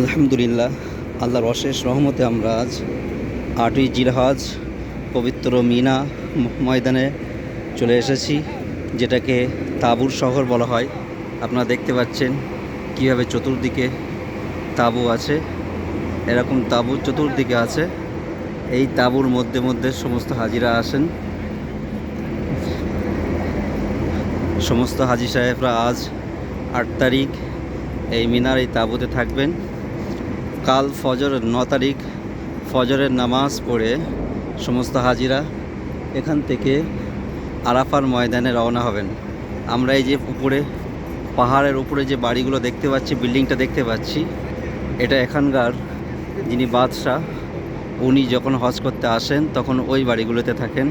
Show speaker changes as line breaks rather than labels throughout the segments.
আলহামদুলিল্লাহ, আল্লাহর অশেষ রহমতে আমরা আজ আটই জিরহাজ পবিত্র মিনা ময়দানে চলে এসেছি, যেটাকে তাঁবুর শহর বলা হয়। আপনারা দেখতে পাচ্ছেন কীভাবে চতুর্দিকে তাঁবু আছে, এরকম তাঁবু চতুর্দিকে আছে। এই তাঁবুর মধ্যে মধ্যে সমস্ত হাজিরা আসেন। সমস্ত হাজি সাহেবরা আজ আট তারিখ এই মিনার এই তাঁবুতে থাকবেন। কাল ফজরের ন তারিখ ফজরের নামাজ পড়ে সমস্ত হাজিরা এখান থেকে আরাফার ময়দানে রওনা হবেন। আমরা এই যে উপরে, পাহাড়ের উপরে যে বাড়িগুলো দেখতে পাচ্ছি, বিল্ডিংটা দেখতে পাচ্ছি, এটা এখানকার যিনি বাদশাহ, উনি যখন হজ করতে আসেন তখন ওই বাড়িগুলোতে থাকেন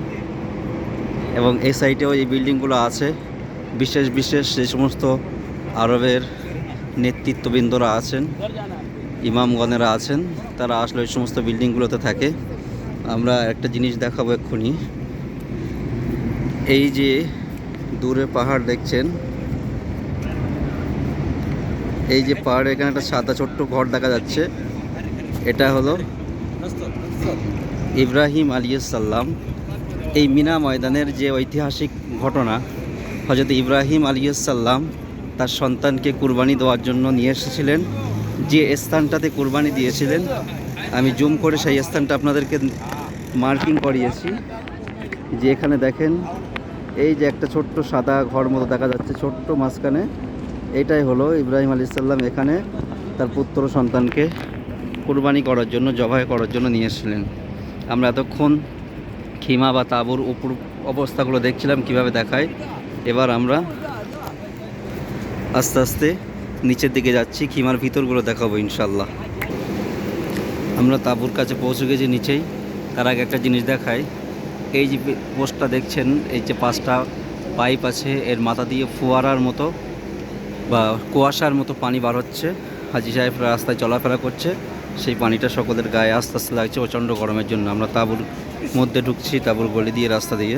এবং এই সাইডেও এই বিল্ডিংগুলো আছে। বিশেষ বিশেষ যে সমস্ত আরবের নেতৃত্ববৃন্দরা আছেন। ইমামগণেরা আছেন, তারা আসলে ওই সমস্ত বিল্ডিংগুলোতে থাকে। আমরা একটা জিনিস দেখাবো এক্ষুনি। এই যে দূরে পাহাড় দেখছেন, এই যে পাহাড়ে এখানে একটা সাদা ছোট্ট ঘর দেখা যাচ্ছে। এটা হলো ইব্রাহিম আলিয়াল্লাম এই মিনা ময়দানের যে ঐতিহাসিক ঘটনা হজরত ইব্রাহিম আলিয়াল্লাম তার সন্তানকে কুরবানি দেওয়ার জন্য নিয়ে এসেছিলেন। যে স্থানটাতে কোরবানি দিয়েছিলেন, আমি জুম করে সেই স্থানটা আপনাদেরকে মার্কিং করিয়েছি। যে এখানে দেখেন, এই যে একটা ছোট্ট সাদা ঘর মতো দেখা যাচ্ছে, ছোট্ট মাঝখানে। এটাই হলো ইব্রাহিম আলী সাল্লাম এখানে তার পুত্র সন্তানকে কুরবানি করার জন্য, জবাই করার জন্য নিয়ে আমরা এতক্ষণ খিমা বা তাঁবুর উপর অবস্থাগুলো দেখছিলাম, কীভাবে দেখায়। এবার আমরা আস্তে আস্তে নিচের দিকে যাচ্ছি, খিমার ভিতরগুলো দেখাবো ইনশাল্লাহ আমরা তাঁবুর কাছে পৌঁছে গেছি নিচেই। তার আগে একটা জিনিস দেখাই। এই যে পোস্টটা দেখছেন, এই যে পাঁচটা পাইপ আছে, এর মাথা দিয়ে ফোয়ারার মতো বা কুয়াশার মতো পানি বার হচ্ছে। হাজি সাহেব রাস্তায় চলাফেরা করছে, সেই পানিটা সকলের গায়ে আস্তে আস্তে লাগছে প্রচণ্ড গরমের জন্য। আমরা তাঁবুর মধ্যে ঢুকছি, তাঁবুর গলি দিয়ে রাস্তা দিয়ে।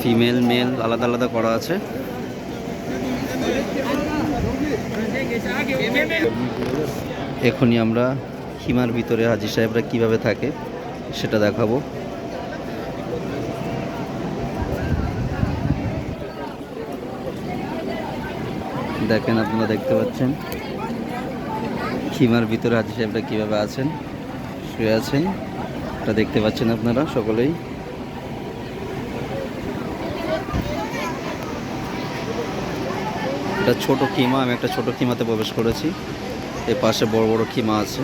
ফিমেল, মেল, আলাদা আলাদা করা আছে। এখনই আমরা খিমার ভিতরে হাজি সাহেবরা কীভাবে থাকে সেটা দেখাবো। দেখেন আপনারা দেখতে পাচ্ছেন খিমার ভিতরে হাজি সাহেবরা কীভাবে আছেন, শুয়ে আছেন, এটা দেখতে পাচ্ছেন আপনারা সকলেই। এটা ছোট কিমা, আমি একটা ছোট কিমাতে প্রবেশ করেছি। এর পাশে বড় বড় কিমা আছে।